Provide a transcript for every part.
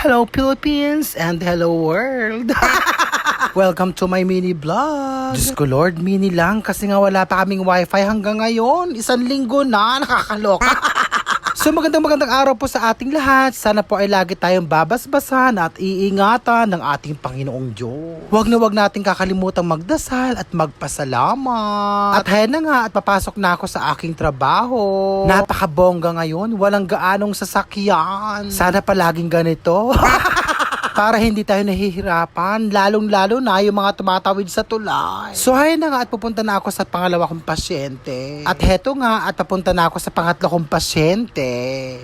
Hello Philippines and hello world. Welcome to my mini vlog. Diyos ko Lord, mini lang kasi nga wala pa kaming wifi hanggang ngayon. Isang linggo na, nakakaloka. So magandang magandang araw po sa ating lahat. Sana po ay lagi tayong babasbasan at iingatan ng ating Panginoong Diyos. Huwag na huwag natin kakalimutan magdasal at magpasalamat. At hayaan na nga at papasok na ako sa aking trabaho. Napakabongga ngayon, walang gaanong sasakyan. Sana palaging ganito. para hindi tayo nahihirapan, lalong-lalo na yung mga tumatawid sa tulay. So hay na nga at pupunta na ako sa pangalawa kong pasyente. At heto nga at papunta na ako sa pangatlo kong pasyente.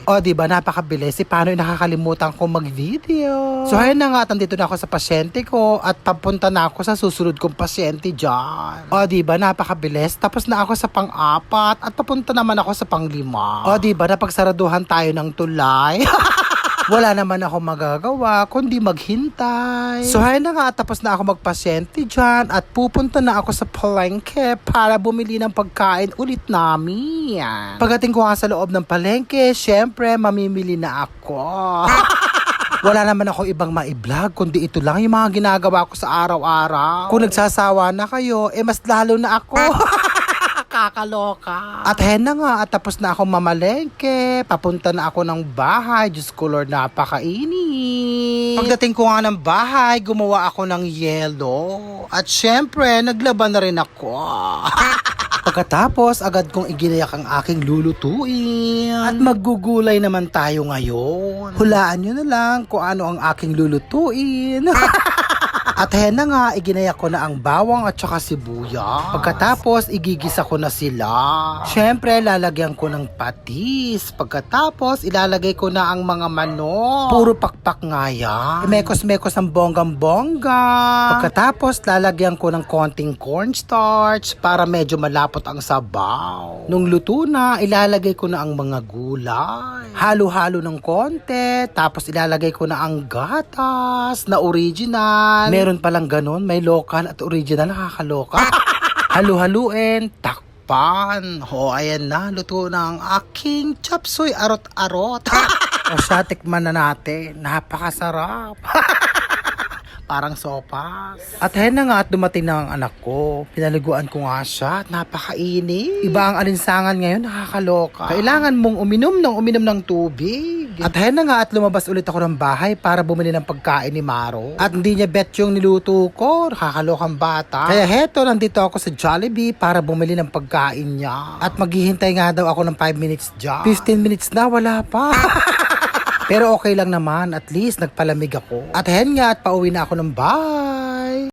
O di ba napakabilis, si paano nakakalimutan kong mag-video. So hay na nga at nandito na ako sa pasyente ko at papunta na ako sa susunod kong pasyente dyan. O di ba napakabilis, tapos na ako sa pang-apat at papunta naman ako sa pang-lima. O di ba napagsaraduhan tayo ng tulay. wala naman ako magagawa kundi maghintay. So hay na nga tapos na ako magpasyente dyan at pupunta na ako sa palengke para bumili ng pagkain ulit namin. Pagdating ko nga sa loob ng palengke, syempre mamimili na ako. Wala naman ako ibang ma-vlog, kundi ito lang yung mga ginagawa ko sa araw-araw. Kung nagsasawa na kayo, eh mas lalo na ako. Kakaloka. At hen na nga, at tapos na ako mamalengke. Papunta na ako ng bahay. Diyos ko Lord, napakainit. Pagdating ko nga ng bahay, gumawa ako ng yelo. At syempre, naglaban na rin ako. Pagkatapos, agad kong iginayak ang aking lulutuin. At maggugulay naman tayo ngayon. Hulaan nyo na lang kung ano ang aking lulutuin. At hen na nga, iginayak ko na ang bawang at saka sibuyas. Pagkatapos, igigisa ko na sila. Syempre, lalagyan ko ng patis. Pagkatapos, ilalagay ko na ang mga manok. Puro pakpak nga yan. Mekos-mekos ang bonggang-bongga. Pagkatapos, lalagyan ko ng konting cornstarch para medyo malapot ang sabaw. Nung luto na, ilalagay ko na ang mga gulay. Halo-halo ng konti. Tapos, ilalagay ko na ang gatas na original. Meron palang ganun, may local at original, nakakaloka. Halu-haluin, takpan. Ho, ayan na, luto na ang aking chapsoy arot-arot. o siya, tikman na natin. Napakasarap. Parang sopas. At hen na nga at dumating na ang anak ko. Pinaliguan ko nga siya at napakainit. Iba ang alinsangan ngayon, nakakaloka. Kailangan mong uminom ng uminom ng tubig. At hen na nga at lumabas ulit ako ng bahay para bumili ng pagkain ni Maro. At hindi niya bet yung niluto ko. Nakakalokang bata. Kaya heto, nandito ako sa Jollibee para bumili ng pagkain niya. At maghihintay nga daw ako ng 5 minutes dyan. 15 minutes na, wala pa. Pero okay lang naman, at least nagpalamig ako. At hen nga at pauwi na ako ng bahay.